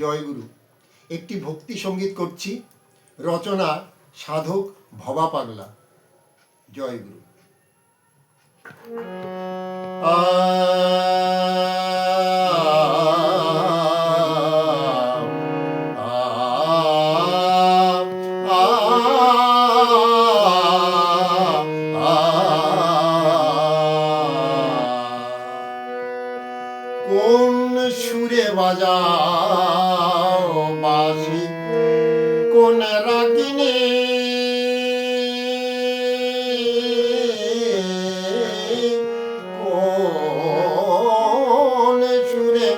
জয়গুরু। একটি ভক্তি সংগীত করছি রচনা সাধক ভবা পাগলা জয়গুরু। আ কোন সুরে বাজাও বাজি? কোন রাগিনে? কোন সুরে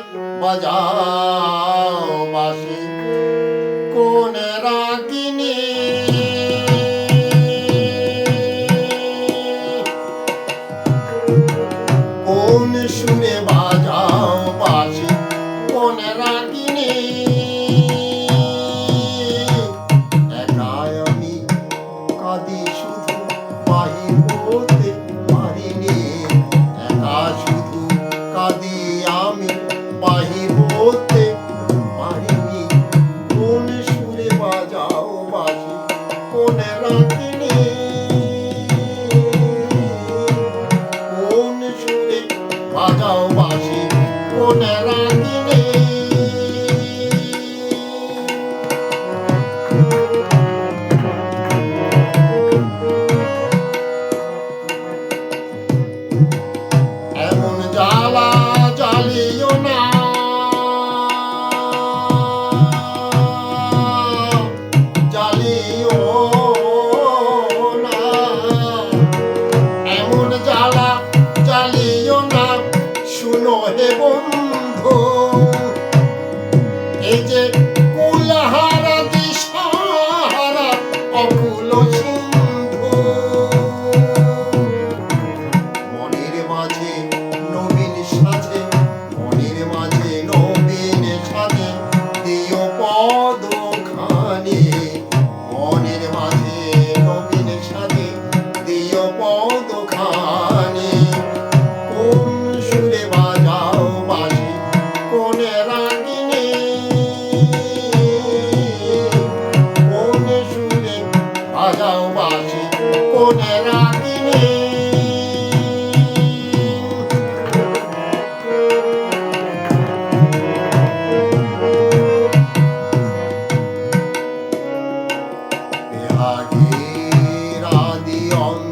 বাজাও বাজি? কোন রাগিনী? কোন সুরে বাজাও এমন জ্বালা জ্বালিও না। জ্বালিও না। এমন জ্বালা জ্বালিও না। শুনো হে বন্ধু যে all the long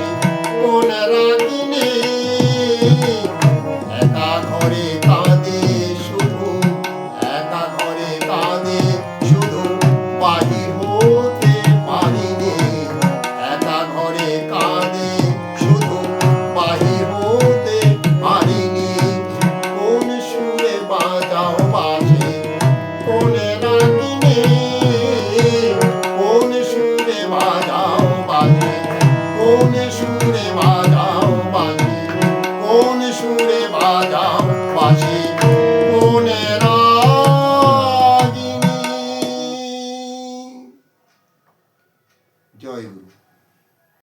con